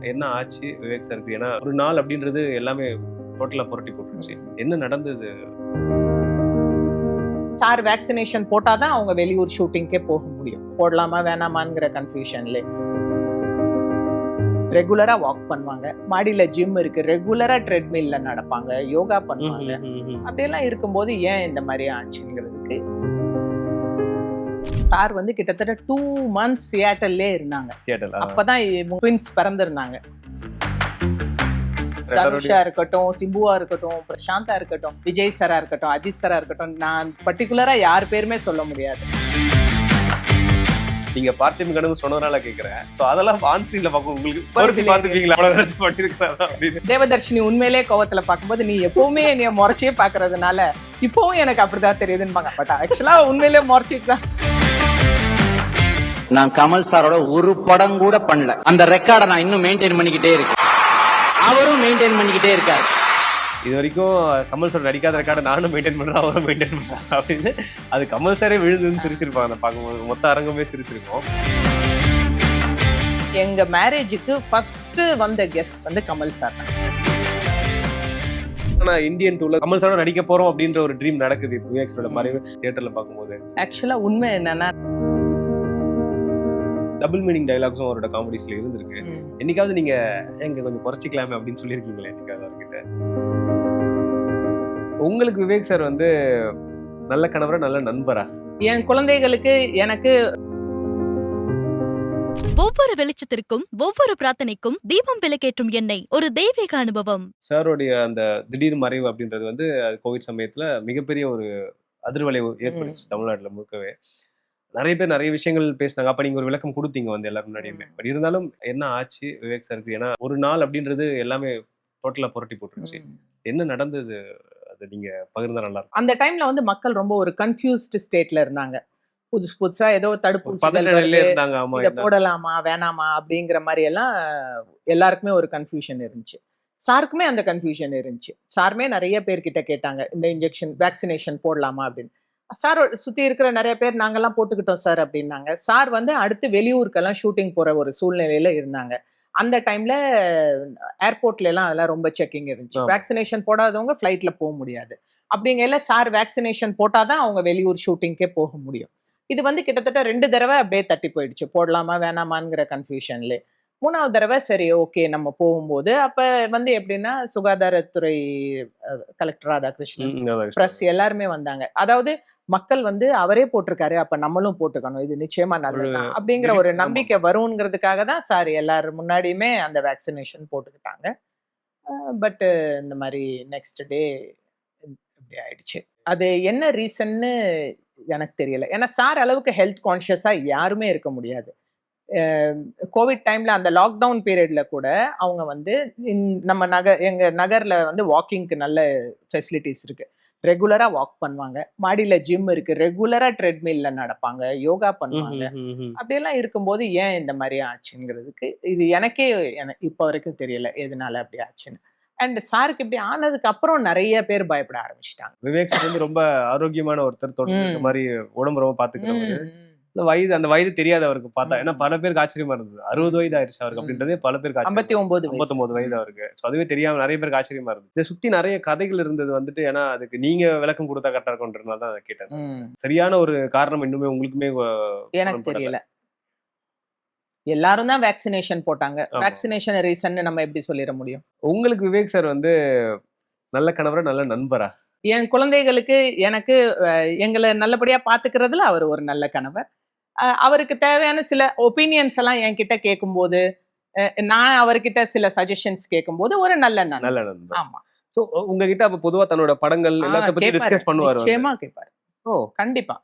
என்ன ஆச்சு விவேக் சாருக்கு? ஏன்னா ஒரு நாள் அப்படின்றது எல்லாமே டோட்டலா புரட்டி போட்டுருச்சு. என்ன நடந்தது? சார் வேக்சினேஷன் போட்டாதான் அவங்க வெளியூர் ஷூட்டிங்க்கே போக முடியும். போடலாமா வேணாமாங்கிற கன்ஃபியூஷன்ல ரெகுலரா வாக் பண்ணுவாங்க. மாடியில ஜிம் இருக்கு. ரெகுலரா ட்ரெட்மில்ல நடப்பாங்க. யோகா பண்ணுவாங்க. அப்படியெல்லாம் இருக்கும்போது ஏன் இந்த மாதிரி ஆச்சுங்கிறதுக்கு சார் வந்து கிட்டத்தட்ட டூ மந்த்ஸ் சியாட்டல்லே இருந்தாங்க. சியாட்டல் அப்பதான் ட்வின்ஸ் பிறந்திருந்தாங்க. தனுஷா இருக்கட்டும் சிம்புவா இருக்கட்டும் பிரசாந்தா இருக்கட்டும் விஜய் சரா இருக்கட்டும் அஜித் சரா இருக்கட்டும் நான் பர்டிகுலரா யார் பேருமே சொல்ல முடியாது. நீங்க பார்த்திபன் கணக்கு சொன்னதுனால கேக்குறேன். சோ அதெல்லாம் ஆன் ஸ்கிரீன்ல பார்க்கும். உங்களுக்கு பொருத்தி பார்த்துப்பீங்களா? அவ்வளவு நினைச்சு அப்படின்னு. தேவதர்ஷினி உண்மையிலே கோவத்துல பார்க்கும்போது நீ எப்பவுமே என்னைய முறைச்சே பாக்குறதுனால இப்பவும் எனக்கு அப்படிதான் தெரியுதுன்னு பட் ஆக்சுவலா உண்மையிலே முறைச்சிட்டு தான் நான் கமல் சாரோட ஒரு படம் கூட பண்ணல. அந்த ரெக்கார்டை நான் இன்னும் மெயின்டைன் பண்ணிக்கிட்டே இருக்கேன். அவரும் மெயின்டைன் பண்ணிக்கிட்டே இருக்காரு. இது வரைக்கும் கமல் சார் நடிக்காத ரெக்கார்டை நானும் மெயின்டைன் பண்றேன் அவரும் மெயின்டைன் பண்றேன் அப்படின்னு. அது கமல் சாரே விழுந்துன்னு சிரிச்சிருப்பாங்க. பார்க்கும்போது மொத்த அரங்கமே சிரிச்சிருக்கோம். எங்க மேரேஜுக்கு ஃபர்ஸ்ட் வந்த கெஸ்ட் வந்து கமல் சார் தான். ஆனா இந்தியன் டூல கமல் சாரோட நடிக்க போறோம் அப்படின்ற ஒரு ட்ரீம் நடக்குது. சாரோட மறைவு தியேட்டர்ல பார்க்கும்போது. ஆக்சுவலா உண்மை என்னன்னா டபுள் மீனிங் டைலாக்ஸும் அவரோட காமெடிஸ்ல இருந்திருக்கு. என்னைக்காவது நீங்க எங்க கொஞ்சம் குறைச்சிக்கலாமே அப்படின்னு சொல்லியிருக்கீங்களே என்னைக்காவது அவர்கிட்ட? உங்களுக்கு விவேக் சார் வந்து நல்ல கணவரா நல்ல நண்பரா? என் குழந்தைகளுக்கு எனக்கு ஒவ்வொரு வெளிச்சத்திற்கும் ஒவ்வொரு பிரார்த்தனைக்கும் தீபம் விளக்கேற்றும் எண்ணெய் ஒரு தெய்வீக அனுபவம். சாரோடைய அந்த திடீர் மறைவு அப்படின்றது வந்து கோவிட் சமயத்துல மிகப்பெரிய ஒரு அதிர்வலைவு ஏற்பட்டுச்சு தமிழ்நாட்டுல முழுக்கவே. நிறைய பேர் நிறைய விஷயங்கள் பேசினாங்க. அப்ப நீங்க ஒரு விளக்கம் கொடுத்தீங்க வந்து எல்லாரும் முன்னாடியுமே. பட் இருந்தாலும் என்ன ஆச்சு விவேக் சாருக்கு ஏன்னா ஒரு நாள் அப்படின்றது எல்லாமே டோட்டலா புரட்டி போட்டுருச்சு. என்ன நடந்தது? அது நீங்க பகிர்ந்தா நல்லா இருக்கும். அந்த டைம்ல வந்து மக்கள் ரொம்ப ஒரு கன்ஃபியூஸ்டு ஸ்டேட்ல இருந்தாங்க. புதுசு புதுசா ஏதோ என்ன- போடலாமா வேணாமா அப்படிங்கிற மாதிரி எல்லாம் எல்லாருக்குமே ஒரு கன்ஃபியூஷன் இருந்துச்சு. சாருக்குமே அந்த கன்ஃபியூஷன் இருந்துச்சு. சாருமே நிறைய பேர்கிட்ட கேட்டாங்க. இந்த இன்ஜெக்ஷன் வேக்சினேஷன் போடலாமா அப்படின்னு. சார் சுத்தி இருக்கிற நிறைய பேர் நாங்கெல்லாம் போட்டுக்கிட்டோம் சார் அப்படின்னாங்க. சார் வந்து அடுத்து வெளியூருக்கெல்லாம் ஷூட்டிங் போற ஒரு சூழ்நிலையில இருந்தாங்க. அந்த டைம்ல ஏர்போர்ட்ல எல்லாம் அதெல்லாம் ரொம்ப செக்கிங் இருந்துச்சு. வேக்சினேஷன் போடாதவங்க ஃப்ளைட்ல போக முடியாது. அப்படிங்கல சார் வேக்சினேஷன் போட்டாதான் அவங்க வெளியூர் ஷூட்டிங்க்கே போக முடியும். இது வந்து கிட்டத்தட்ட ரெண்டு தடவை அப்படியே தட்டி போயிடுச்சு. போடலாமா வேணாமாங்கிற கன்ஃபியூஷன்ல மூணாவது தடவை சரி ஓகே நம்ம போகும்போது அப்ப வந்து எப்படின்னா சுகாதாரத்துறை கலெக்டர் ராதாகிருஷ்ணன் பிரஸ் எல்லாருமே வந்தாங்க. அதாவது மக்கள் வந்து அவரே போட்டிருக்காரு. அப்ப நம்மளும் போட்டுக்கணும். இது நிச்சயமா நல்லதுதான் அப்படிங்கிற ஒரு. நம்பிக்கை வருங்கிறதுக்காக தான் சார் எல்லாரும் முன்னாடியுமே அந்த வேக்சினேஷன் போட்டுக்கிட்டாங்க. பட் இந்த மாதிரி நெக்ஸ்ட் டே இப்படி ஆயிடுச்சு. அது என்ன ரீசன்னு எனக்கு தெரியல. ஏன்னா சார் அளவுக்கு ஹெல்த் கான்ஷியஸா யாருமே இருக்க முடியாது. கோவிட் டைம்ல அந்த லாக்டவுன் பீரியட்ல கூட அவங்க வந்து நம்ம நகர் எங்க நகர்ல வந்து வாக்கிங்க்கு நல்ல ஃபெசிலிட்டிஸ் இருக்கு. ரெகுலரா வாக் பண்ணுவாங்க. மாடியில ஜிம் இருக்கு. ரெகுலரா ட்ரெட்மில்ல நடப்பாங்க. யோகா பண்ணுவாங்க. அப்படியெல்லாம் இருக்கும்போது ஏன் இந்த மாதிரி ஆச்சுங்கிறதுக்கு இது எனக்கே எனக்கு இப்போ வரைக்கும் தெரியல. எதனால அப்படி ஆச்சுன்னு. அண்ட் சாருக்கு இப்படி ஆனதுக்கு அப்புறம் நிறைய பேர் பயப்பட ஆரம்பிச்சிட்டாங்க. விவேக் வந்து ரொம்ப ஆரோக்கியமான ஒருத்தர் இருக்க மாதிரி உடம்பு ரொம்ப பாத்துக்கிறவரு. அந்த வயது அந்த வயது தெரியாது அவருக்கு பார்த்தா. ஏன்னா பல பேருக்கு ஆச்சரியமா இருந்தது. அறுபது வயது ஆயிருச்சு அவருக்கு. அப்படின்றதே பல பேருக்கு ஐம்பத்தி ஒன்பது ஐம்பத்தொன்பது வயது அவருக்கு. ஸோ அதுவே தெரியாம நிறைய பேருக்கு ஆச்சரியமா இருந்தது. இதை சுத்தி நிறைய கதைகள் இருந்தது வந்துட்டு ஏன்னா அதுக்கு நீங்க விளக்கம் கொடுத்தா கரெக்டா இருக்கும்ன்றதுனால தான் அதை கேட்டேன். சரியான ஒரு காரணம் இன்னுமே உங்களுக்குமே எனக்கு. தெரியல. எல்லாரும் தான் வேக்சினேஷன் போட்டாங்க. வேக்சினேஷன் ரீசன் நம்ம எப்படி சொல்லிட முடியும்? உங்களுக்கு விவேக் சார் வந்து நல்ல கணவரா நல்ல நண்பரா? என் குழந்தைகளுக்கு எனக்கு எங்களை நல்லபடியா பாத்துக்கிறதுல அவர் ஒரு நல்ல கணவர். அவருக்கு தேவையான சில ஒப்பீனியன்ஸ் எல்லாம் என்கிட்ட கேட்கும்போது நான் அவர்கிட்ட சில சஜஷன்ஸ் கேட்கும்போது ஒரு நல்ல நல்ல ஆமா. ஸோ உங்ககிட்ட அப்ப பொதுவா தன்னோட படங்கள் எல்லாத்த பத்தி. டிஸ்கஸ் பண்ணுவார். நிச்சயமா கேட்பாரு ஓ. கண்டிப்பா.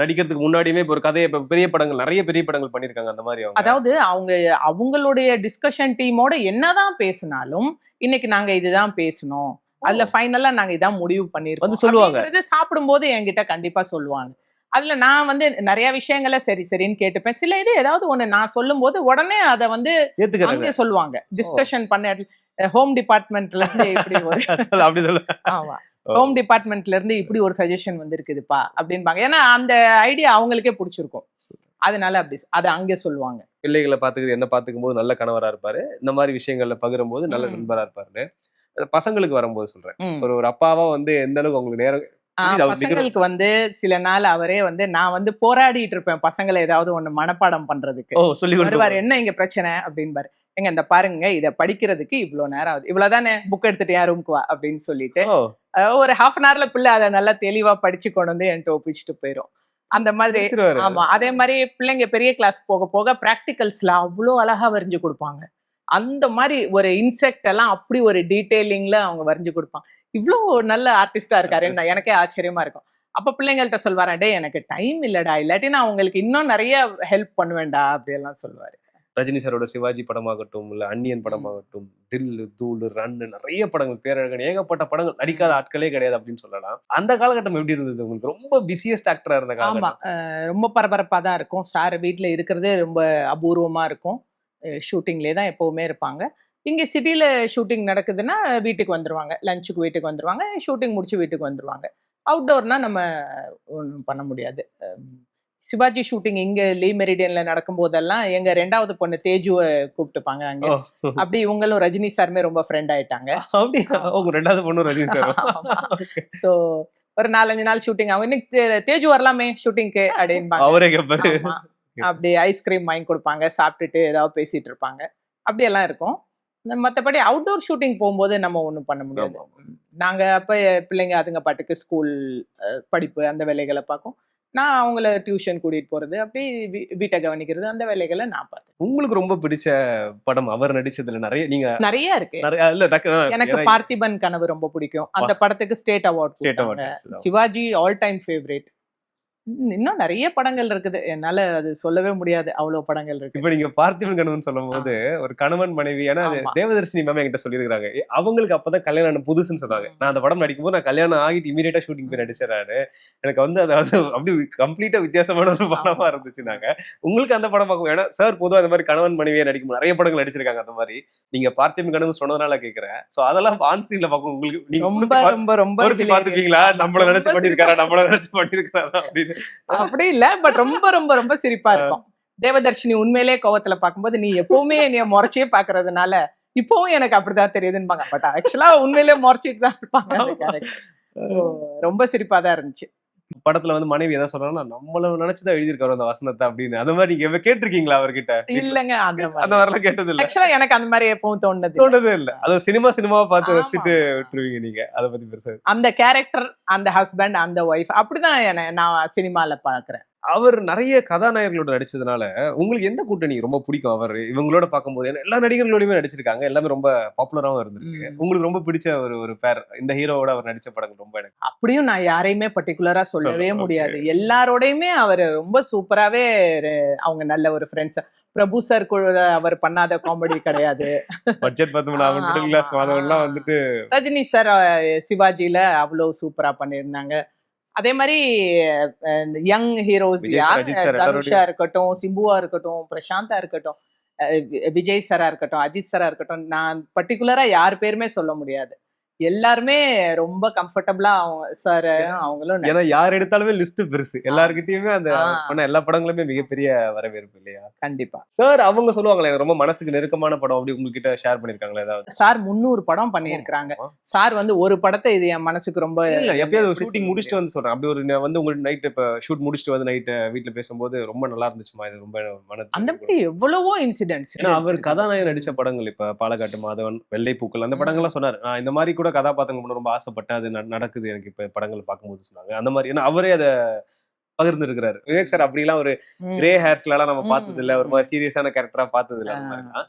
நடிக்கிறதுக்கு முன்னாடியுமே ஒரு கதையை இப்ப பெரிய படங்கள் நிறைய பெரிய படங்கள் பண்ணிருக்காங்க அந்த மாதிரி அதாவது அவங்க அவங்களுடைய டிஸ்கஷன் டீமோட என்னதான் பேசினாலும் இன்னைக்கு நாங்க இதுதான் பேசணும். அதுல ஃபைனலா நாங்க இதான் முடிவு பண்ணிருக்கோம் வந்து சொல்லுவாங்க. சாப்பிடும்போது என்கிட்ட கண்டிப்பா சொல்லுவாங்க. அதுல நான் வந்து நிறைய விஷயங்களை சரி சரின்னு கேட்டுப்பேன். சில இது ஏதாவது ஒண்ணு நான் சொல்லும்போது உடனே அதை வந்து அங்கே சொல்லுவாங்க. டிஸ்கஷன் பண்ண ஹோம் டிபார்ட்மெண்ட்ல இருந்து இப்படி ஒரு அப்படி சொல்ல. ஆமா. ஹோம் டிபார்ட்மெண்ட்ல இருந்து இப்படி ஒரு சஜஷன் வந்திருக்குதுப்பா அப்படின்பாங்க. ஏன்னா அந்த ஐடியா அவங்களுக்கே பிடிச்சிருக்கும். அதனால அப்படி அதை அங்கே சொல்லுவாங்க. பிள்ளைகளை பாத்துக்கிறது என்ன பாத்துக்கும் போது நல்ல கணவரா இருப்பாரு. இந்த மாதிரி விஷயங்கள்ல பகிரும் போது நல்ல. நண்பரா இருப்பாரு பசங்களுக்கு வரும்போது சொல்றேன். ஒரு ஒரு அப்பாவா வந்து எந்த அளவுக்கு உங்களுக்கு நேரம் பசங்களுக்கு வந்து சில நாள் அவரே வந்து நான் வந்து போராடிட்டு இருப்பேன் பசங்களை ஏதாவது ஒண்ணு மனப்பாடம் பண்றதுக்கு. ஓ சொல்லி வருவார் என்ன இங்க பிரச்சனை? அப்படின்பாரு. எங்க இந்த பாருங்க இத படிக்கிறதுக்கு இவ்வளவு நேரம் ஆகுது. இவ்வளவுதானே? புக் எடுத்துட்டு என் ரூமுக்கு வா அப்படின்னு சொல்லிட்டு ஒரு ஹாஃப் அன் ஹவர்ல பிள்ளை அதை நல்லா தெளிவா படிச்சு கொண்டு வந்து என்கிட்ட ஒப்பிச்சுட்டு போயிரும். அந்த மாதிரி. ஆமா அதே மாதிரி பிள்ளைங்க பெரிய கிளாஸ் போக போக பிராக்டிகல்ஸ்ல அவ்வளோ அழகா வரைஞ்சு கொடுப்பாங்க. அந்த மாதிரி ஒரு இன்செக்ட் எல்லாம் அப்படி ஒரு டீடைலிங்ல அவங்க வரைஞ்சு கொடுப்பாங்க. இவ்வளோ நல்ல ஆர்டிஸ்டா இருக்காரு. நான் எனக்கே ஆச்சரியமா இருக்கும். அப்ப பிள்ளைங்கள்ட்ட சொல்வாரேன் டே எனக்கு டைம் இல்லடா இல்லாட்டி நான் உங்களுக்கு இன்னும் நிறைய ஹெல்ப் பண்ணுவேன்டா அப்படியெல்லாம் சொல்லுவாரு ரஜினி சாரோட சிவாஜி படமாகட்டும் இல்ல அன்னியன் படமாகட்டும் தில்லு தூளு ரன்னு நிறைய படங்கள் பேரழகன் ஏகப்பட்ட படங்கள் நடிக்காத ஆட்களே கிடையாது அப்படின்னு சொல்லலாம். அந்த காலகட்டம் எப்படி இருந்தது உங்களுக்கு? ரொம்ப பிஸியஸ்ட் ஆக்டரா இருந்த ஆமா. ரொம்ப பரபரப்பா தான் இருக்கும். சார் வீட்ல இருக்கிறதே ரொம்ப அபூர்வமா இருக்கும். ஷூட்டிங்லேயே தான் எப்பவுமே இருப்பாங்க. இங்க சிட்டில ஷூட்டிங் நடக்குதுன்னா வீட்டுக்கு வந்துருவாங்க. லஞ்சுக்கு வீட்டுக்கு வந்துருவாங்க. ஷூட்டிங் முடிச்சு வீட்டுக்கு வந்துருவாங்க. அவுட்டோர்னா நம்ம ஒன்றும் பண்ண முடியாது. சிவாஜி ஷூட்டிங் இங்க லீ மெரிடியன்ல நடக்கும் போதெல்லாம் எங்க ரெண்டாவது பொண்ணு தேஜுவை கூப்பிட்டுப்பாங்க அங்க. அப்படி இவங்களும் ரஜினி சாருமே ரொம்ப ஃப்ரெண்ட் ஆயிட்டாங்க. ரெண்டாவது பொண்ணு ரஜினி சார். ஸோ ஒரு நாலஞ்சு நாள் ஷூட்டிங் ஆகும் இன்னைக்கு தேஜு வரலாமே ஷூட்டிங்க்கு ஆமா. அப்படி ஐஸ்கிரீம் வாங்கி கொடுப்பாங்க சாப்பிட்டுட்டு ஏதாவது பேசிட்டு இருப்பாங்க. அப்படியெல்லாம் இருக்கும். மத்தபடி அவுட்டோர் ஷூட்டிங் போகும்போது நம்ம ஒண்ணும் பண்ண முடியாது. ம். நாங்க அப்ப பிள்ளைங்க அதுங்க பாட்டுக்கு ஸ்கூல் படிப்பு அந்த வேலைகளை பார்க்கும். நான் அவங்கள டியூஷன் கூட்டிட்டு போறது அப்படி வீட்டை கவனிக்கிறது அந்த வேலைகளை நான் பார்த்தேன் உங்களுக்கு ரொம்ப பிடிச்ச படம் அவர் நடிச்சதுல நிறைய நீங்க நிறைய இருக்கு. எனக்கு பார்த்திபன் கனவு ரொம்ப பிடிக்கும். அந்த படத்துக்கு ஸ்டேட் அவார்ட் award கிடைச்சதா? சிவாஜி ஆல் டைம் ஃபேவரேட் இன்னும் நிறைய படங்கள் இருக்குது. என்னால அது சொல்லவே முடியாது. அவ்வளவு படங்கள் இருக்கு. இப்ப நீங்க பார்த்திபன் கணவன் சொல்லும் போது ஒரு கணவன் மனைவி ஏன்னா. தேவதர்ஷினி மேம் என்கிட்ட சொல்லியிருக்காங்க அவங்களுக்கு அப்பதான் கல்யாணம் புதுசுன்னு சொன்னாங்க. நான் அந்த படம் நடிக்கும் போது நான் கல்யாணம் ஆகிட்டு இமீடியட்டா ஷூட்டிங் போய் நடிச்சிடறாரு எனக்கு வந்து அது வந்து அப்படி கம்ப்ளீட்டா வித்தியாசமான ஒரு படமா இருந்துச்சுனாங்க உங்களுக்கு அந்த படம் பார்க்கும் ஏன்னா சார் பொதுவா அந்த மாதிரி கணவன் மனைவியா நடிக்கும் நிறைய படங்கள் நடிச்சிருக்காங்க அந்த மாதிரி. நீங்க பார்த்திபன் கனவு சொன்னதுனால கேக்குறேன். சோ அதெல்லாம் ஆன் ஸ்கிரீன்ல பார்க்கும் உங்களுக்கு நீங்க ரொம்ப ரொம்ப ரொம்ப பாத்துப்பீங்களா நம்மள நினைச்சு பண்ணிருக்காரா நம்மள நினைச்சு பண்ணிருக்காரா அப்படின்னு. அப்படி இல்ல பட் ரொம்ப ரொம்ப ரொம்ப சிரிப்பா இருக்கும். தேவதர்ஷினி உண்மையிலே கோவத்துல பார்க்கும்போது நீ எப்பவுமே என்னைய முறைச்சே பாக்குறதுனால இப்பவும் எனக்கு அப்படிதான் தெரியுதுன்னு பட் ஆக்சுவலா உண்மையிலே முறைச்சிட்டு தான் இருப்பாங்க ரொம்ப சிரிப்பா தான் இருந்துச்சு. படத்துல வந்து மனைவி என்ன சொல்றாங்கன்னா நம்மள நினைச்சுதான் எழுதியிருக்காரு அந்த வசனத்தை அப்படின்னு. அந்த மாதிரி நீங்க கேட்டிருக்கீங்களா அவர்கிட்ட? இல்லங்க அந்த அந்த மாதிரி. மாதிரிலாம் கேட்டது இல்ல ஆக்சுவலா எனக்கு அந்த மாதிரி எப்பவும் தோணுது. தோணுதே இல்ல. அது சினிமா சினிமாவை பார்த்து ரசிச்சுட்டு. விட்டுருவீங்க நீங்க. அதை பத்தி பெருசா அந்த கேரக்டர் அந்த ஹஸ்பண்ட் அந்த ஒய்ஃப் அப்படிதான் நான் சினிமால பாக்குறேன் அவர் நிறைய கதாநாயகர்களோட நடிச்சதுனால உங்களுக்கு எந்த கூட்டணி ரொம்ப பிடிக்கும்? அவர் இவங்களோட பார்க்கும்போது எல்லா நடிகர்களோடயுமே நடிச்சிருக்காங்க. எல்லாமே ரொம்ப பாப்புலராகவும் இருந்திருக்கு. உங்களுக்கு ரொம்ப பிடிச்ச ஒரு ஒரு பேர் இந்த ஹீரோவோட அவர் நடிச்ச படங்கள் ரொம்ப எனக்கு அப்படியும் நான் யாரையுமே பர்டிகுலரா சொல்லவே சொல்ல, முடியாது. எல்லாரோடையுமே அவர் ரொம்ப சூப்பராவே ர- அவங்க நல்ல ஒரு ஃப்ரெண்ட்ஸ் பிரபு சார் கூட அவர் பண்ணாத காமெடி கிடையாது. பட்ஜெட் ஆ. வந்துட்டு ரஜினி சார் சிவாஜில அவ்வளோ சூப்பரா பண்ணியிருந்தாங்க. அதே மாதிரி யங் ஹீரோஸ் யார்? தனுஷா இருக்கட்டும் சிம்புவா இருக்கட்டும் பிரசாந்தா இருக்கட்டும் விஜய் சாரா இருக்கட்டும் அஜித் சாரா இருக்கட்டும் நான் பர்டிகுலரா யார் பேருமே சொல்ல முடியாது. எல்லாருமே ரொம்ப கம்ஃபர்டபுளா அவங்க சார் அவங்களும் ஏன்னா யார் எடுத்தாலுமே லிஸ்ட் பெருசு. எல்லார்கிட்டயுமே அந்த பண்ண எல்லா படங்களுமே மிகப்பெரிய வரவேற்பு இல்லையா? கண்டிப்பா. சார் அவங்க சொல்லுவாங்களே ரொம்ப மனசுக்கு நெருக்கமான படம் அப்படி உங்ககிட்ட ஷேர் பண்ணிருக்காங்களா ஏதாவது? சார் முந்நூறு படம் பண்ணியிருக்கிறாங்க. ஆமா. சார் வந்து ஒரு படத்தை இது என் மனசுக்கு ரொம்ப இல்ல எப்பயாவது ஷூட்டிங் முடிச்சுட்டு வந்து சொல்றேன். அப்படி ஒரு வந்து உங்களுக்கு நைட் இப்ப ஷூட் முடிச்சுட்டு வந்து நைட் வீட்ல பேசும்போது ரொம்ப நல்லா இருந்துச்சுமா? இது ரொம்ப மன அந்த மாதிரி எவ்வளவோ இன்சிடென்ட்ஸ் ஏன்னா அவர் கதாநாயகன் நடிச்ச படங்கள் இப்ப பாலக்காட்டு மாதவன் வெள்ளைப்பூக்கள் அந்த ம். படங்கள்லாம் சொன்னாரு. நான் இந்த மாதிரி கூட கதாபாத்திரம் பண்ண ரொம்ப ஆசைப்பட்டேன் அது நட- நடக்குது. எனக்கு இப்ப படங்கள் பார்க்கும்போது சொன்னாங்க. அந்த மாதிரி ஏன்னா அவரே அதை பகிர்ந்து இருக்கிறாரு விவேக் சார் அப்படிலாம் ஒரு கிரே ஹேர்ஸ்ல எல்லாம் நம்ம பார்த்தது இல்ல ஒரு மாதிரி சீரியஸான கேரக்டரா பார்த்தது இல்ல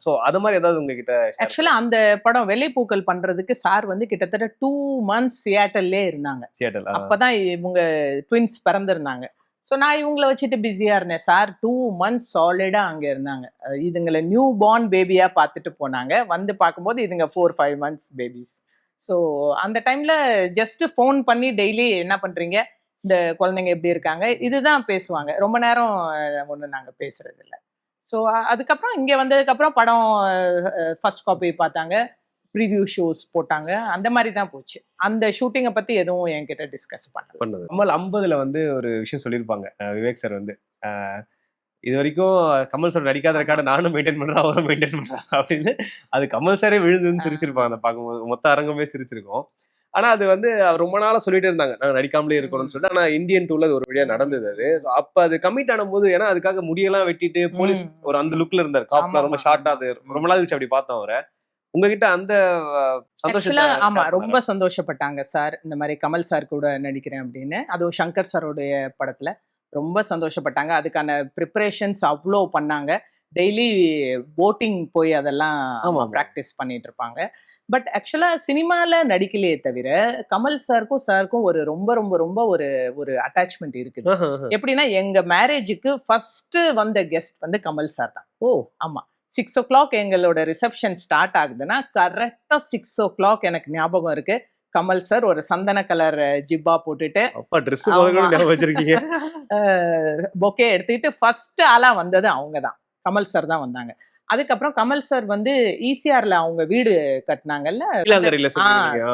சோ அது மாதிரி ஏதாவது உங்ககிட்ட ஆக்சுவலா அந்த படம் வெள்ளைப்பூக்கள் பண்றதுக்கு சார் வந்து கிட்டத்தட்ட டூ மந்த்ஸ் சியாட்டல்லே இருந்தாங்க. சியாட்டல் அப்பதான் இவங்க ட்வின்ஸ் பிறந்திருந்தாங்க. ஸோ நான் இவங்கள வச்சுட்டு பிஸியா இருந்தேன். சார் டூ மந்த்ஸ் சாலிடா அங்க இருந்தாங்க. இதுங்களை நியூ பார்ன் பேபியா பார்த்துட்டு போனாங்க. வந்து பார்க்கும்போது இதுங்க four five months babies so அந்த டைம்ல ஜஸ்ட் ஃபோன் பண்ணி டெய்லி என்ன பண்றீங்க? இந்த குழந்தைங்க எப்படி இருக்காங்க? இதுதான் பேசுவாங்க. ரொம்ப நேரம் ஒன்றும் நாங்கள் பேசுறது இல்லை ஸோ அதுக்கப்புறம் இங்கே வந்ததுக்கப்புறம் படம் ஃபர்ஸ்ட் காப்பி பார்த்தாங்க. ப்ரிவ்யூ ஷோஸ் போட்டாங்க. அந்த மாதிரி தான் போச்சு. அந்த ஷூட்டிங்கை பற்றி எதுவும் என்கிட்ட டிஸ்கஸ் பண்ணல. பண்ணது. கமல் ஐம்பதுல வந்து ஒரு விஷயம் சொல்லியிருப்பாங்க. விவேக் சார் வந்து. இது வரைக்கும் கமல் சார் நடிக்காத ரெக்கார்டை நானும் மெயின்டைன் பண்றேன் அவரும் மெயின்டைன் பண்றேன் அப்படின்னு. அது கமல் சாரே விழுந்துன்னு சிரிச்சிருப்பாங்க. அந்த பார்க்கும்போது மொத்த அரங்கமே சிரிச்சிருக்கோம். ஆனா அது வந்து அவர் ரொம்ப நாளா சொல்லிட்டே இருந்தாங்க. நாங்க நடிக்காமலே இருக்கணும்னு சொல்லிட்டு. ஆனா இந்தியன் டூல அது ஒரு வழியா நடந்தது அது. அப்ப அது கமிட் ஆன போது ஏன்னா அதுக்காக முடியெல்லாம் வெட்டிட்டு போலீஸ். ஒரு அந்த லுக்ல இருந்தார். காப்ல ரொம்ப. ஷார்ட்டா அது. ரொம்ப நாள் கழிச்சு அப்படி பார்த்தோம் அவரை. உங்ககிட்ட அந்த ஆக்சுவலா ஆமா ரொம்ப சந்தோஷப்பட்டாங்க சார். இந்த மாதிரி கமல் சார் கூட நடிக்கிறேன் அப்படின்னு. அதுவும் சங்கர் சாரோடைய படத்துல. ரொம்ப சந்தோஷப்பட்டாங்க. அதுக்கான ப்ரிப்பரேஷன்ஸ் அவ்வளோ பண்ணாங்க. டெய்லி போட்டிங் போய் அதெல்லாம். ப்ராக்டிஸ் பண்ணிட்டு இருப்பாங்க. பட் ஆக்சுவலா சினிமால நடிக்கலையே தவிர கமல் சாருக்கும் சாருக்கும் ஒரு ரொம்ப ரொம்ப ரொம்ப ஒரு ஒரு அட்டாச்மெண்ட் இருக்குது. எப்படின்னா எங்க மேரேஜுக்கு ஃபர்ஸ்ட் வந்த கெஸ்ட் வந்து கமல் சார் தான். ஓ. சிக்ஸ் ஓ கிளாக் எங்களோட ரிசப்ஷன் ஸ்டார்ட் ஆகுதுன்னா கரெக்டாக சிக்ஸ் ஓ கிளாக் எனக்கு ஞாபகம் இருக்கு. கமல் சார் ஒரு சந்தன கலர் ஜிப்பா போட்டுட்டு. வச்சிருக்கீங்க. பொக்கே எடுத்துக்கிட்டு ஃபர்ஸ்ட் ஆளா வந்தது அவங்க தான் கமல் சார் தான் வந்தாங்க. அதுக்கப்புறம் கமல் சார் வந்து ஈசிஆர்ல அவங்க வீடு கட்டினாங்கல்ல.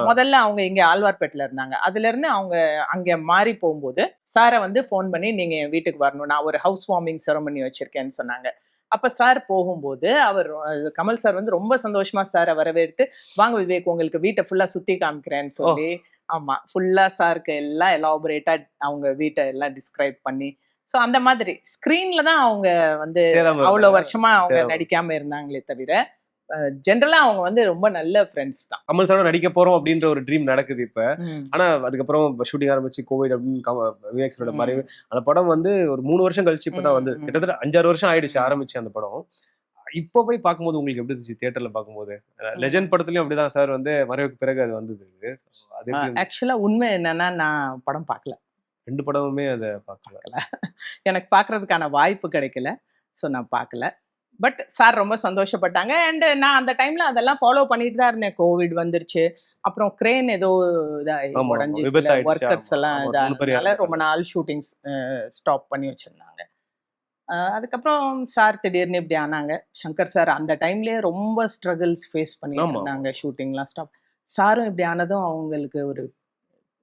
முதல்ல அவங்க இங்க ஆழ்வார்பேட்டில் இருந்தாங்க. அதுல இருந்து அவங்க அங்க மாறி போகும்போது சாரை வந்து ஃபோன் பண்ணி நீங்க என் வீட்டுக்கு வரணும். நான் ஒரு ஹவுஸ் வார்மிங் செரமனி வச்சிருக்கேன்னு சொன்னாங்க. அப்ப சார் போகும்போது அவர் கமல் சார் வந்து ரொம்ப சந்தோஷமா சாரை வரவேற்று வாங்க விவேக் உங்களுக்கு வீட்டை ஃபுல்லா சுத்தி காமிக்கிறேன்னு சொல்லி ஆமா ஃபுல்லா சாருக்கு எல்லாம் எலாபரேட்டா அவங்க வீட்டை எல்லாம் டிஸ்கிரைப் பண்ணி சோ அந்த மாதிரி ஸ்கிரீன்ல தான் அவங்க வந்து அவ்வளவு. வருஷமா அவங்க. நடிக்காம இருந்தாங்களே தவிர ஜென்ரலா அவங்க வந்து ரொம்ப நல்ல ஃப்ரெண்ட்ஸ் தான். கமல் சாரோட நடிக்க போறோம் அப்படின்ற ஒரு ட்ரீம் நடக்குது இப்ப. ம். ஆனா அதுக்கப்புறம் ஷூட்டிங் ஆரம்பிச்சு கோவிட் அப்படின்னு விவேக் சாரோட. மறைவு. அந்த படம் வந்து ஒரு மூணு வருஷம் கழிச்சு இப்பதான் ம், வந்து. கிட்டத்தட்ட அஞ்சாறு வருஷம் ஆயிடுச்சு. ஆரம்பிச்சு அந்த படம். இப்போ போய் பார்க்கும்போது உங்களுக்கு எப்படி இருந்துச்சு தியேட்டர்ல பார்க்கும்போது? லெஜண்ட் படத்துலயும் அப்படிதான் சார் வந்து மறைவுக்கு பிறகு அது வந்தது? ஆக்சுவலா உண்மை என்னன்னா நான் படம் பார்க்கல. ரெண்டு படமுமே அதை பார்க்கல. எனக்கு பார்க்கறதுக்கான வாய்ப்பு கிடைக்கல. ஸோ நான் பார்க்கல. பட் சார் ரொம்ப சந்தோஷப்பட்டாங்க. அண்ட் நான் அந்த டைம்ல அதெல்லாம் ஃபாலோ பண்ணிட்டு தான் இருந்தேன். கோவிட் வந்துருச்சு. அப்புறம் கிரேன் ஏதோ இதாகி. உடஞ்சி ஒர்க்கர்ஸ். எல்லாம் இறந்துட்டாங்க. ரொம்ப நாள் ஷூட்டிங்ஸ் ஸ்டாப் பண்ணி வச்சிருந்தாங்க. அதுக்கப்புறம் சார் திடீர்னு இப்படி ஆனாங்க. சங்கர் சார் அந்த டைம்லயே ரொம்ப ஸ்ட்ரகிள்ஸ் ஃபேஸ் பண்ணிட்டு. இருந்தாங்க. ஷூட்டிங்லாம் ஸ்டாப் சாரும் இப்படி ஆனதும் அவங்களுக்கு ஒரு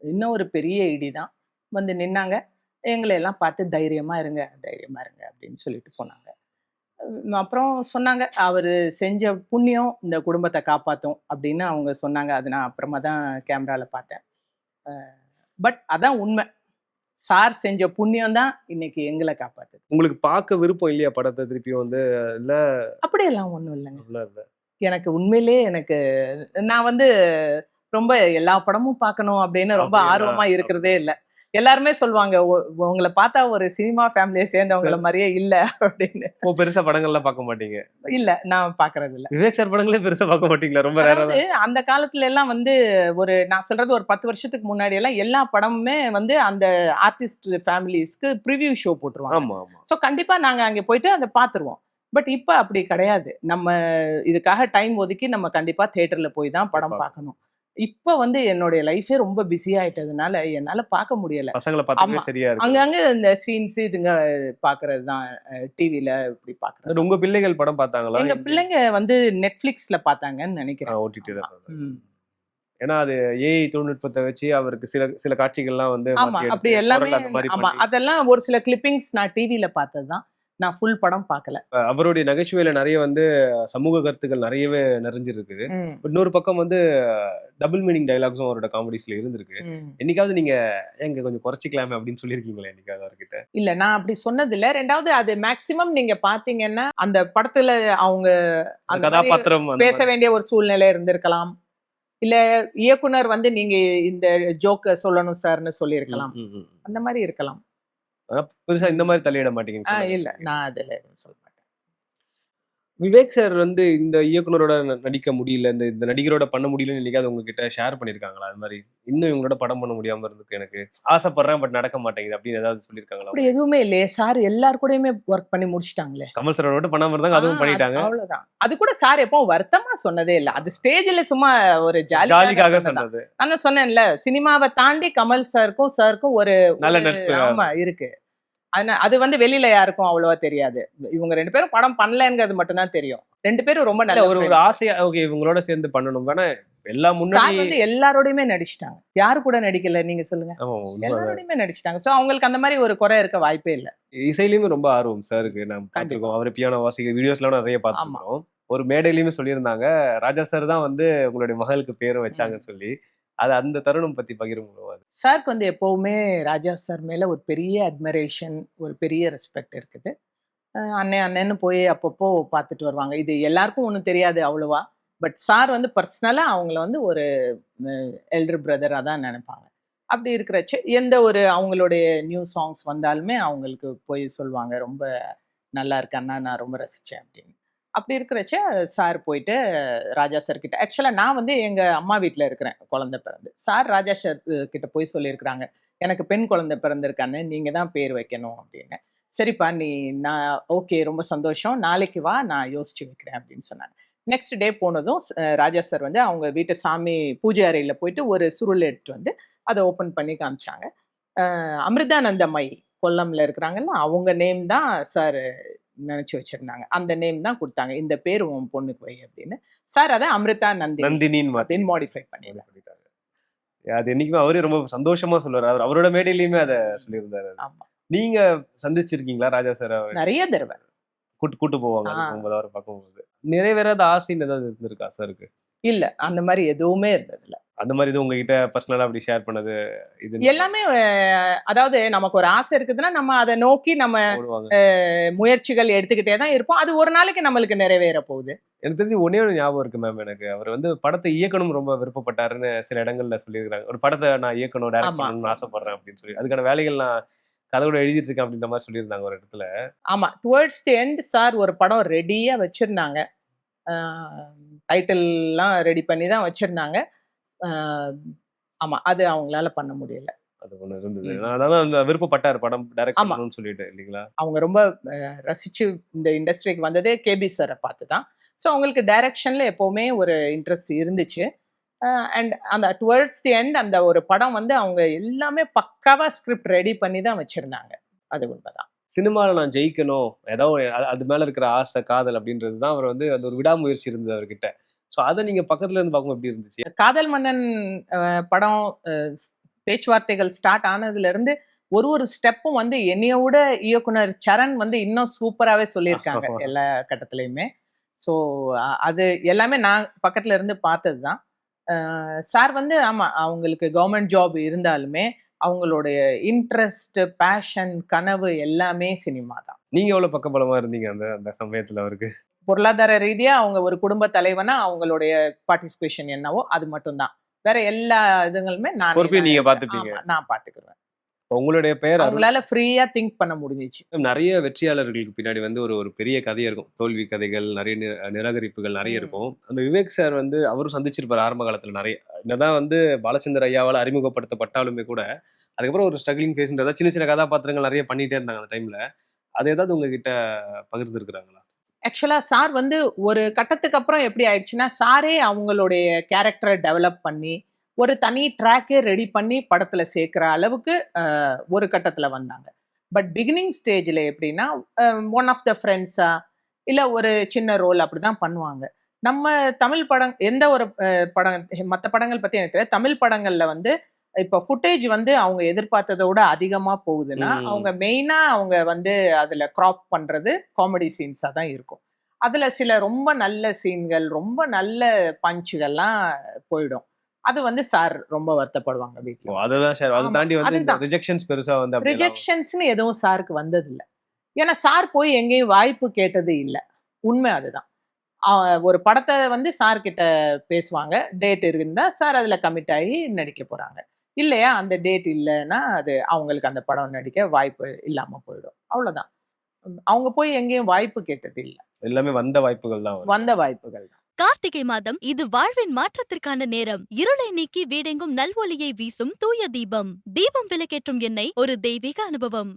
இன்னும் ஒரு பெரிய இடி தான். வந்து நின்னாங்க. எங்களை எல்லாம் பார்த்து தைரியமா இருங்க தைரியமா இருங்க அப்படின்னு சொல்லிட்டு போனாங்க. அப்புறம் சொன்னாங்க அவர் செஞ்ச புண்ணியம் இந்த குடும்பத்தை காப்பாத்தும் அப்படின்னு அவங்க சொன்னாங்க. அது நான் அப்புறமா தான் கேமரால பார்த்தேன். பட் அதான் உண்மை. சார் செஞ்ச புண்ணியம் தான் இன்னைக்கு எங்களை காப்பாத்துது. உங்களுக்கு பார்க்க விருப்பம் இல்லையா படத்தை திருப்பியும் வந்து? இல்ல அப்படியெல்லாம் ஒன்றும் இல்லைங்க. இல்ல இல்ல. எனக்கு உண்மையிலேயே எனக்கு நான் வந்து ரொம்ப எல்லா படமும் பார்க்கணும் அப்படின்னு ரொம்ப அப்படியா? ஆர்வமா இருக்கிறதே இல்லை. எல்லாருமே சொல்லுவாங்க "உ- உங்களை பார்த்தா ஒரு சினிமா ஃபேமிலியை சேர்ந்தவங்கள மாதிரியே இல்ல அப்படின்னு. ஓ பெருசா படங்கள்லாம் பார்க்க மாட்டீங்க? இல்ல நான் பாக்குறது இல்ல. விவேக் சார் படங்களே பெருசா பார்க்க மாட்டீங்களா? ரொம்ப அந்த காலத்துல எல்லாம் வந்து ஒரு நான் சொல்றது ஒரு பத்து வருஷத்துக்கு முன்னாடி எல்லாம் எல்லா படமுமே வந்து அந்த ஆர்டிஸ்ட் ஃபேமிலிஸ்க்கு ப்ரிவியூ ஷோ போட்டுருவாங்க. ஆமா ஆமா. ஸோ கண்டிப்பா நாங்க அங்க போயிட்டு அதை பார்த்துருவோம். பட் இப்ப அப்படி கிடையாது. நம்ம இதுக்காக டைம் ஒதுக்கி நம்ம கண்டிப்பா தியேட்டர்ல போய் தான் படம் பார்க்கணும். இப்ப வந்து என்னுடைய லைஃபே ரொம்ப பிஸி ஆயிட்டதுனால என்னால பார்க்க முடியல. பசங்களை பார்த்தாலே. சரியா இருக்கு அங்கங்க இந்த சீன்ஸ் இதுங்க பாக்குறது தான் டிவில இப்படி பாக்குறது உங்க பிள்ளைகள் படம் பார்த்தாங்களா? எங்க பிள்ளைங்க வந்து நெட்ஃபிளிக்ஸ்ல பார்த்தாங்கன்னு நினைக்கிறேன். ஓடிடி. ஏன்னா அது ஏஐ தொழில்நுட்பத்தை வச்சு அவருக்கு சில சில காட்சிகள்லாம் வந்து ஆமா. அப்படி எல்லாமே ஆமா. அதெல்லாம் ஒரு சில கிளிப்பிங்ஸ் நான் டிவில பார்த்ததுதான் நான் ஃபுல் படம் பார்க்கல. அவருடைய நகைச்சுவையில நிறைய வந்து சமூக கருத்துக்கள் நிறையவே நிறைஞ்சிருக்குது. இன்னொரு பக்கம் வந்து டபுள் மீனிங் டைலாக்ஸும் அவரோட காமெடிஸ்ல இருந்திருக்கு. என்னைக்காவது நீங்க எங்க கொஞ்சம் குறைச்சிக்கலாமே அப்படின்னு சொல்லியிருக்கீங்களா என்னைக்காவது அவர்கிட்ட? இல்ல நான் அப்படி சொன்னது இல்ல ரெண்டாவது அது மேக்சிமம் நீங்க பாத்தீங்கன்னா அந்த படத்துல அவங்க கதாபாத்திரம் பேச வேண்டிய ஒரு சூழ்நிலை இருந்திருக்கலாம். இல்ல இயக்குனர் வந்து நீங்க இந்த ஜோக்க சொல்லணும் சார்னு சொல்லியிருக்கலாம். அந்த மாதிரி இருக்கலாம். ஆனா பெருசா இந்த மாதிரி தலையிட சொல்லுங்க. இல்ல. நான் அதுல சொல்ல மாட்டேன். விவேக் சார் வந்து இந்த இயக்குனரோட நடிக்க முடியல இந்த இந்த நடிகரோட பண்ண முடியலன்னு என்னைக்காவது உங்ககிட்ட ஷேர் பண்ணிருக்காங்களா? அது மாதிரி இன்னும் இவங்களோட படம் பண்ண முடியாம இருக்கு எனக்கு. ஆசைப்படுறேன் பட் நடக்க மாட்டேங்குது அப்படின்னு ஏதாவது சொல்லியிருக்காங்களா அப்படி எதுவுமே இல்லையே. சார் எல்லார் கூடயுமே ஒர்க் பண்ணி முடிச்சிட்டாங்களே. கமல் சாரோட பண்ணாம இருந்தாங்க அதுவும் பண்ணிட்டாங்க. அவ்வளவுதான். அது கூட சார் எப்போ வருத்தமா சொன்னதே இல்ல. அது ஸ்டேஜ்ல சும்மா ஒரு ஜாலிக்காக சொன்னது? நான் சொன்னேன்ல சினிமாவை தாண்டி கமல் சாருக்கும் சாருக்கும் ஒரு நல்ல. ஆமா இருக்கு. அதனா- அது வந்து வெளியில யாருக்கும் அவ்வளவா தெரியாது. இவங்க ரெண்டு பேரும் படம் பண்ணலங்கிறது மட்டும்தான் தெரியும். ரெண்டு பேரும் ரொம்ப நல்ல ஒரு ஒரு. ஆசையா ஓகே இவங்களோட சேர்ந்து பண்ணணும். வேணா எல்லா முன்னாடி வந்து எல்லாரோடையுமே நடிச்சிட்டாங்க. யாரு கூட நடிக்கல நீங்க சொல்லுங்க. எல்லாரோடையுமே நடிச்சிட்டாங்க. சோ அவங்களுக்கு அந்த மாதிரி ஒரு குறை இருக்க வாய்ப்பே இல்ல. இசையிலுமே ரொம்ப ஆர்வம் சாருக்கு நம்ம பார்த்திருக்கோம். அவர் பியானோ வாசிக்க வீடியோஸ்லாம் நிறைய பார்த்துருக்கோம். ஒரு மேடையிலயுமே சொல்லியிருந்தாங்க. ராஜா சார் தான் வந்து உங்களுடைய மகளுக்கு பேரும் வச்சாங்கன்னு சொல்லி. அது அந்த தருணம் பத்தி பகிரும் சாருக்கு வந்து எப்பவுமே ராஜா சார் மேல ஒரு பெரிய அட்மிரேஷன் ஒரு பெரிய ரெஸ்பெக்ட் இருக்குது. அண்ணன் அண்ணன்னு போய் அப்பப்போ பார்த்துட்டு வருவாங்க. இது எல்லாருக்கும் ஒன்றும் தெரியாது அவ்வளோவா. பட் சார் வந்து பர்சனலாக அவங்கள வந்து ஒரு எல்டர் பிரதராக தான் நினைப்பாங்க. அப்படி இருக்கிறச்ச எந்த ஒரு அவங்களுடைய நியூ சாங்ஸ் வந்தாலுமே அவங்களுக்கு போய் சொல்லுவாங்க ரொம்ப நல்லா இருக்கு அண்ணா நான் ரொம்ப ரசித்தேன் அப்படின்னு. அப்படி இருக்கிறச்ச சார் போயிட்டு ராஜா சார் கிட்ட. ஆக்சுவலாக நான் வந்து எங்கள் அம்மா வீட்டில் இருக்கிறேன் குழந்தை பிறந்து. சார் ராஜா சார் கிட்ட போய் சொல்லியிருக்கிறாங்க எனக்கு பெண் குழந்தை பிறந்திருக்கான்னு நீங்கள் தான் பேர் வைக்கணும் அப்படின்னு. சரிப்பா நீ நான் ஓகே ரொம்ப சந்தோஷம். நாளைக்கு வா நான் யோசிச்சு வைக்கிறேன் அப்படின்னு சொன்னாங்க. நெக்ஸ்ட் டே போனதும் ராஜா சார் வந்து அவங்க வீட்டு சாமி பூஜை அறையில் போயிட்டு ஒரு சுருள் எடுத்துட்டு வந்து அதை ஓப்பன் பண்ணி காமிச்சாங்க. அமிர்தானந்தமை கொல்லம்ல இருக்கிறாங்கல்ல அவங்க நேம் தான் சார் நினைச்சு வச்சிருந்தாங்க. அந்த நேம் தான் கொடுத்தாங்க. இந்த பேர் உன் பொண்ணுக்கு வை அப்படின்னு. சார் அதை அமிர்தா நந்தி நந்தினின்னு மாடிஃபை பண்ணிட்டாங்க. அது என்னைக்குமே அவரே ரொம்ப சந்தோஷமா சொல்லுவாரு. அவர் அவரோட மேடையிலயுமே அதை சொல்லியிருந்தாரு ஆமா நீங்க சந்திச்சிருக்கீங்களா ராஜா சார் நிறைய தடவை. கூட்டு கூட்டு போவாங்க அவரை பார்க்கும்போது. நிறைவேறாத ஆசைன்னு ஏதாவது இருந்திருக்கா சாருக்கு இல்ல அந்த மாதிரி எதுவுமே இருந்ததில்ல. அந்த மாதிரி இது உங்ககிட்ட பர்சனலா அப்படி ஷேர் பண்ணது இது எல்லாமே அதாவது நமக்கு ஒரு ஆசை இருக்குதுன்னா நம்ம அதை நோக்கி நம்ம முயற்சிகள் எடுத்துக்கிட்டே தான் இருப்போம். அது ஒரு நாளைக்கு நம்மளுக்கு நிறைவேற போகுது. எனக்கு தெரிஞ்சு ஒன்னே ஒன்று ஞாபகம் இருக்கு மேம் எனக்கு. அவர் வந்து படத்தை இயக்கணும் ரொம்ப விருப்பப்பட்டாருன்னு சில இடங்கள்ல சொல்லியிருக்காங்க ஒரு படத்தை நான் இயக்கணும் டைரக்ட். பண்ணணும்னு ஆசைப்படுறேன் அப்படின்னு சொல்லி. அதுக்கான வேலைகள் நான் கதையோட எழுதிட்டு இருக்கேன் அப்படின்ற மாதிரி சொல்லியிருந்தாங்க ஒரு இடத்துல. ஆமா. டுவர்ட்ஸ் தி எண்ட் சார் ஒரு படம் ரெடியா வச்சிருந்தாங்க. டைட்டில்லாம் ரெடி பண்ணி தான் வச்சிருந்தாங்க. ஆமா அது அவங்களால பண்ண முடியல. அது ஒண்ணு இருந்தது. அதான் அந்த விருப்பப்பட்டார் படம் டைரக்ட். பண்ணணும்னு சொல்லிட்டு இல்லைங்களா? அவங்க ரொம்ப ரசிச்சு இந்த இண்டஸ்ட்ரிக்கு வந்ததே கேபி சாரை பார்த்து தான். ஸோ அவங்களுக்கு டைரக்ஷன்ல எப்பவுமே ஒரு இன்ட்ரெஸ்ட் இருந்துச்சு. அண்ட் அந்த டுவர்ட்ஸ் தி எண்ட் அந்த ஒரு படம் வந்து அவங்க எல்லாமே பக்காவா ஸ்கிரிப்ட் ரெடி பண்ணி தான் வச்சிருந்தாங்க. அது உண்மைதான். சினிமாவில் நான் ஜெயிக்கணும். ஏதோ அது மேல இருக்கிற ஆசை காதல் அப்படின்றது தான் அவர் வந்து அந்த ஒரு விடாமுயற்சி இருந்தது அவர்கிட்ட. ஸோ அதை நீங்க பக்கத்துல இருந்து பார்க்கும்போது எப்படி இருந்துச்சு? காதல் மன்னன் படம் பேச்சுவார்த்தைகள் ஸ்டார்ட் ஆனதுல இருந்து ஒரு ஒரு ஸ்டெப்பும் வந்து என்னைய விட இயக்குனர் சரண் வந்து இன்னும் சூப்பராகவே சொல்லியிருக்காங்க. எல்லா கட்டத்துலையுமே. ஸோ அது எல்லாமே நான் பக்கத்துல இருந்து பார்த்தது தான் சார் வந்து ஆமா அவங்களுக்கு கவர்மெண்ட் ஜாப் இருந்தாலுமே அவங்களுடைய இன்ட்ரெஸ்ட் பேஷன் கனவு எல்லாமே சினிமா தான் நீங்க எவ்வளவு பக்கபலமா இருந்தீங்க அந்த அந்த சமயத்துல அவருக்கு? பொருளாதார ரீதியா அவங்க ஒரு குடும்ப தலைவனா அவங்களுடைய பார்ட்டிசிபேஷன் என்னவோ அது மட்டும்தான். வேற எல்லா இதுங்களுமே நான் பொறுப்பையும் நீங்க பார்த்துப்பீங்க. நான் பாத்துக்குவேன் உங்களுடைய பெயர் அவங்களால ஃப்ரீயா திங்க் பண்ண முடிஞ்சிச்சு. நிறைய வெற்றியாளர்களுக்கு பின்னாடி வந்து ஒரு ஒரு பெரிய கதை இருக்கும். தோல்வி கதைகள் நிறைய நிராகரிப்புகள் நிறைய. இருக்கும். அந்த விவேக் சார் வந்து அவரும் சந்திச்சிருப்பாரு ஆரம்ப காலத்துல நிறைய. என்னதான் வந்து பாலச்சந்தர் ஐயாவால் அறிமுகப்படுத்தப்பட்டாலுமே கூட அதுக்கப்புறம் ஒரு ஸ்ட்ரகிளிங் ஃபேஸ்ன்றதா சின்ன சின்ன கதாபாத்திரங்கள் நிறைய பண்ணிட்டே இருந்தாங்க அந்த டைம்ல அது ஏதாவது உங்ககிட்ட பகிர்ந்துருக்குறாங்களா? ஆக்சுவலாக சார் வந்து ஒரு கட்டத்துக்கு அப்புறம் எப்படி ஆயிடுச்சுன்னா சாரே அவங்களுடைய கேரக்டரை டெவலப் பண்ணி ஒரு தனி ட்ராக்கே ரெடி பண்ணி படத்தில் சேர்க்குற அளவுக்கு ஒரு கட்டத்தில் வந்தாங்க. பட் பிகினிங் ஸ்டேஜில் எப்படின்னா ஒன் ஆஃப் த ஃப்ரெண்ட்ஸா இல்லை ஒரு சின்ன ரோல் அப்படிதான் பண்ணுவாங்க. நம்ம தமிழ் படம் எந்த ஒரு படம் மற்ற படங்கள் பற்றி எனக்கு தெரியாது தமிழ் படங்களில் வந்து இப்போ ஃபுட்டேஜ் வந்து அவங்க எதிர்பார்த்ததை விட அதிகமா போகுதுன்னா. அவங்க மெயினா அவங்க வந்து அதுல கிராப் பண்றது காமெடி சீன்ஸா தான் இருக்கும். அதுல சில ரொம்ப நல்ல சீன்கள் ரொம்ப நல்ல பஞ்சுகள்லாம் போயிடும். அது வந்து சார் ரொம்ப வருத்தப்படுவாங்க வீட்டில் அதுதான் சார் அதை தாண்டி வந்து. ரிஜெக்ஷன்ஸ் பெருசா வந்து ரிஜெக்ஷன்ஸ்னு எதுவும் சாருக்கு வந்ததில்லை. ஏன்னா சார் போய் எங்கேயும் வாய்ப்பு கேட்டது இல்லை. உண்மை அதுதான். ஒரு படத்தை வந்து சார் கிட்ட பேசுவாங்க. டேட் இருந்தா சார் அதுல கமிட் ஆகி நடிக்க போறாங்க. இல்லையா? அந்த டேட் இல்லைன்னா அது அவங்களுக்கு அந்த படம் நடிக்க வாய்ப்பு இல்லாம போயிடும். அவ்வளவுதான். அவங்க போய் எங்கேயும் வாய்ப்பு கேட்டது இல்லை எல்லாமே வந்த வாய்ப்புகள் தான். வந்த. வாய்ப்புகள் தான். கார்த்திகை மாதம் இது வாழ்வின் மாற்றத்திற்கான நேரம். இருளை நீக்கி வீடெங்கும் நல்வொலியை வீசும் தூய தீபம். தீபம் விளக்கேற்றும் எண்ணெய் ஒரு தெய்வீக அனுபவம்.